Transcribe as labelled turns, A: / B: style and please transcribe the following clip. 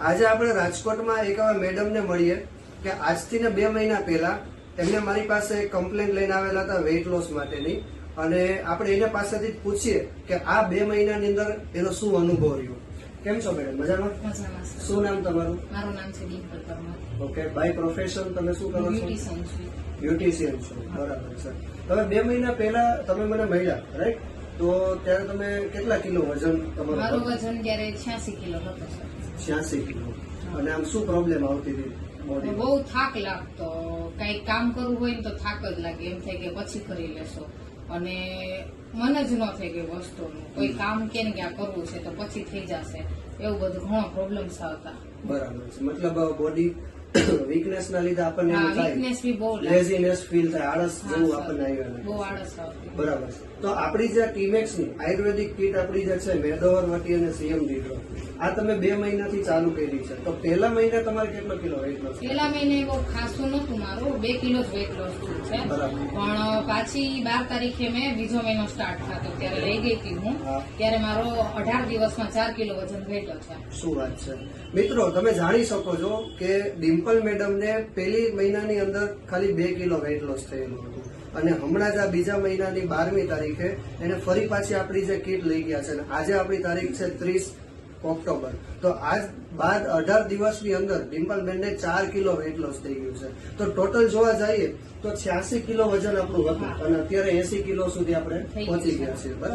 A: આજે આપણે રાજકોટમાં એક એવા મેડમને મળીએ કે આજથી ને બે મહિના પહેલા એમને મારી પાસે કમ્પ્લેન લઈને આવેલા હતા વેઇટ લોસ માટેની. અને આપણે એને પાસેથી જ પૂછીએ કે આ બે મહિનાની અંદર એનો શું અનુભવ રહ્યો. કેમ છો મેડમ મજામાં? શું નામ તમારું?
B: મારું નામ છે Dimple Parmar.
A: Okay by profession તમે શું કરો છો?
B: બ્યુટિશિયન છો.
A: બરાબર છે. તમે બે મહિના પહેલા તમે મને મળ્યા રાઈટ તો ત્યારે તમે કેટલા કિલો વજન
B: મારું
A: તમારું
B: વજન ત્યારે છ્યાસી કિલો હતો
A: છ્યાસી કિલો. અને આમ શું પ્રોબ્લેમ આવતી હતી બોડી
B: બહુ થાક લાગતો. કઈ કામ કરવું હોય ને તો થાક જ લાગે. એમ થાય કે પછી કરી લેશો. અને મન જ ન થાય કે વસ્તુનું. કોઈ કામ કે ને કે આ કરવું છે તો પછી થઈ જશે. એવું બધું ઘણો પ્રોબ્લેમ્સ આવતા.
A: બરાબર છે. મતલબ બોડી વીકનેસ ના લીધે આપણને એવું થાય. લેઝીનેસ ફીલ થાય. આળસ જેવું આપણને આવ્યા બરાબર તો આપણી જે ટીમેક્સની આયુર્વેદિક કીટ આપણી જે છે મેદોવર વટી અને સીએમ ડીડ્રો આ તમે બે મહિનાથી ચાલુ કરી છે. તો પહેલા મહિને તમારે કેટલો કિલો વેટ લોસ
B: પહેલા મહિને બહુ ખાસું નતું મારું. બે કિલો જ વેટ લોસ છે. પણ પાછી બાર તારીખે મેં બીજો મહિનો સ્ટાર્ટ થતો ત્યારે લઈ ગઈ હતી હું. ત્યારે મારો અઢાર દિવસમાં ચાર કિલો વજન ઘટ્યો છે.
A: શું વાત છે. મિત્રો તમે જાણી શકો છો કે ડિમ્પલ મેડમને પહેલી મહિનાની અંદર ખાલી બે કિલો વેઇટ લોસ થયેલું હતું. અને હમણાં જ આ બીજા મહિનાની બારમી તારીખે એને ફરી પાછી આપણી જે કીટ લઈ ગયા છે અને આજે આપણી તારીખ છે ત્રીસ ઓક્ટોબર. તો આજ બાદ અઢાર દિવસની અંદર ડિમ્પલ બેનને ચાર કિલો વેઇટ લોસ થઈ ગયું છે. તો ટોટલ જોવા જઈએ તો છ્યાસી કિલો વજન આપણું હતું અને અત્યારે એસી કિલો સુધી આપણે પહોંચી ગયા છીએ. બરાબર?